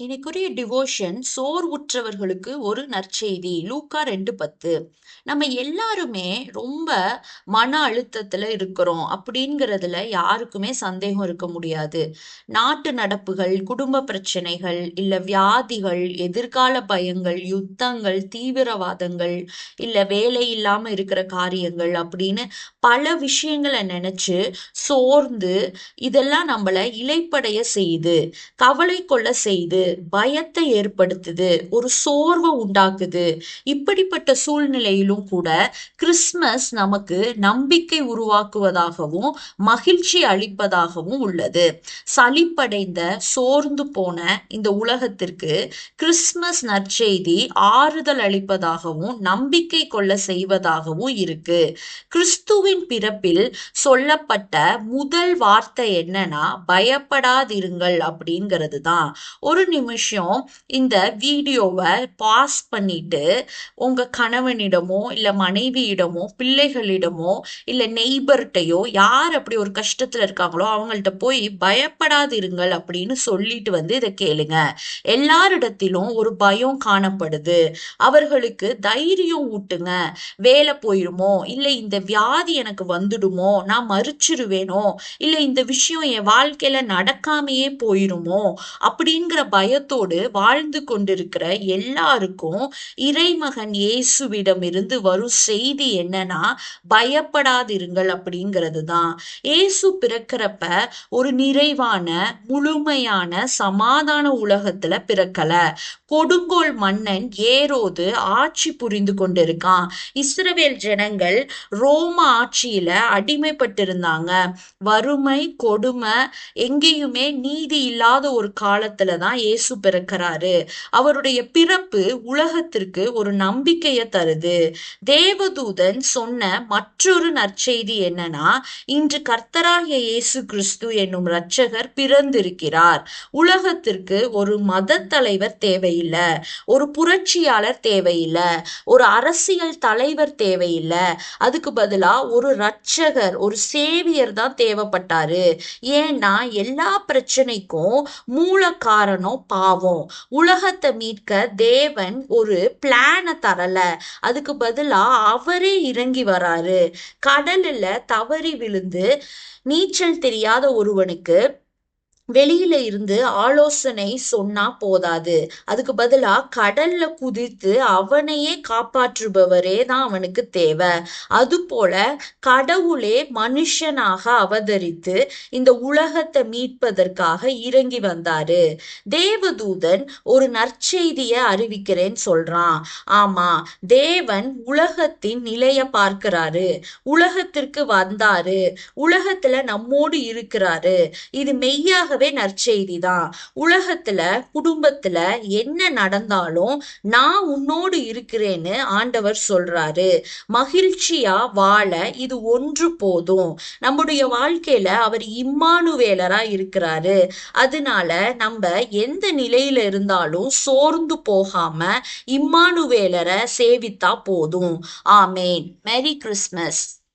இன்னைக்குரிய devotion சோர்வுற்றவர்களுக்கு ஒரு நற்செய்தி. லூக்கா ரெண்டு பத்து. நம்ம எல்லாருமே ரொம்ப மன அழுத்தத்துல இருக்கிறோம் அப்படிங்கிறதுல யாருக்குமே சந்தேகம் இருக்க முடியாது. நாட்டு நடப்புகள் குடும்ப பிரச்சனைகள் இல்ல வியாதிகள் எதிர்கால பயங்கள் யுத்தங்கள் தீவிரவாதங்கள் இல்ல வேலை இல்லாம இருக்கிற காரியங்கள் அப்படின்னு பல விஷயங்களை நினைச்சு சோர்ந்து இதெல்லாம் நம்மள இலைப்படைய செய்யுது கவலை கொள்ள செய்து பயத்தை ஏற்படுத்துது ஒரு சோர்வை உண்டாக்குது. இப்படிப்பட்ட சூழ்நிலையிலும் கூட கிறிஸ்மஸ் நமக்கு நம்பிக்கை உருவாக்குவதாகவும் மகிழ்ச்சி அளிப்பதாகவும் உள்ளது. சலிப்படைந்த சோர்ந்து போன இந்த உலகத்திற்கு கிறிஸ்மஸ் நற்செய்தி ஆறுதல் அளிப்பதாகவும் நம்பிக்கை கொள்ள செய்வதாகவும் இருக்கு. கிறிஸ்துவின் பிறப்பில் சொல்லப்பட்ட முதல் வார்த்தை என்னன்னா பயப்படாதிருங்கள் அப்படிங்கிறது தான் ஒரு நிமிஷம் இந்த வீடியோவை பாஸ் பண்ணிட்டு உங்க கணவனிடமோ இல்ல மனைவியிடமோ பிள்ளைகளிடமோ இல்ல நெய்பர்கிட்டயோ யார் அப்படி ஒரு கஷ்டத்துல இருக்காங்களோ அவங்கள்ட்ட போய் பயப்படாதிருங்கள் அப்படின்னு சொல்லிட்டு வந்து இதை கேளுங்க. எல்லாரிடத்திலும் ஒரு பயம் காணப்படுது. அவர்களுக்கு தைரியம் ஊட்டுங்க. வேலை போயிருமோ இல்ல இந்த வியாதி எனக்கு வந்துடுமோ நான் மறுச்சிருவேனோ இல்ல இந்த விஷயம் என் வாழ்க்கையில நடக்காமையே போயிருமோ அப்படிங்கிற பயத்தோடு வாழ்ந்து கொண்டிருக்கிற எல்லாருக்கும் இறைமகன் இயேசுவிடம் இருந்து வரும் செய்தி என்னன்னா பயப்படாதிருங்கள் அப்படிங்கிறது தான் இயேசு பிறக்கிறப்ப ஒரு நிறைவான முழுமையான சமாதான உலகத்துல பிறக்கல. கொடுங்கோல் மன்னன் ஏரோது ஆட்சி புரிந்து கொண்டிருக்கான். இஸ்ரவேல் ஜனங்கள் ரோம ஆட்சியில அடிமைப்பட்டிருந்தாங்க. வறுமை கொடுமை எங்கேயுமே நீதி இல்லாத ஒரு காலத்துல தான் இயேசு பிறக்கிறாரு. அவருடைய பிறப்பு உலகத்திற்கு ஒரு நம்பிக்கையை தருது. தேவதூதன் சொன்ன மற்றொரு நற்செய்தி என்னன்னா இன்று கர்த்தராகிய இயேசு கிறிஸ்து என்னும் இரட்சகர் பிறந்திருக்கிறார். உலகத்திற்கு ஒரு மத தலைவர் தேவையில்லை ஒரு புரட்சியாளர் தேவையில்லை ஒரு அரசியல் தலைவர் தேவையில்லை. அதுக்கு பதிலா ஒரு இரட்சகர் ஒரு சேவியர் தான் தேவைப்பட்டாரு. ஏன்னா எல்லா பிரச்சனைக்கும் மூல காரணம் பாவம். உலகத்தை மீட்க தேவன் ஒரு பிளானை தரல. அதுக்கு பதிலா அவரே இறங்கி வராரு. கடல்ல தவறி விழுந்து நீச்சல் தெரியாத ஒருவனுக்கு வெளியில இருந்து ஆலோசனை சொன்னா போதாது. அதுக்கு பதிலா கடல்ல குதித்து அவனையே காப்பாற்றுபவரே தான் அவனுக்கு தேவை. அது போல கடவுளே மனுஷனாக அவதரித்து இந்த உலகத்தை மீட்பதற்காக இறங்கி வந்தாரு. தேவதூதன் ஒரு நற்செய்திய அறிவிக்கிறேன்னு சொல்றான். ஆமா தேவன் உலகத்தின் நிலைய பார்க்கிறாரு. உலகத்திற்கு வந்தாரு. உலகத்துல நம்மோடு இருக்கிறாரு. இது மெய்யாக உண்மையாகவே நற்செய்தி தான் உலகத்துல குடும்பத்துல என்ன நடந்தாலும் நான் உன்னோடு இருக்கிறேன்னு ஆண்டவர் சொல்றாரு. மகிழ்ச்சியா வாழ இது ஒன்று போதும். நம்முடைய வாழ்க்கையில அவர் இம்மானுவேலரா இருக்கிறாரு. அதனால நம்ம எந்த நிலையில இருந்தாலும் சோர்ந்து போகாம இம்மானுவேலரை சேவித்தா போதும். ஆமேன். Merry Christmas.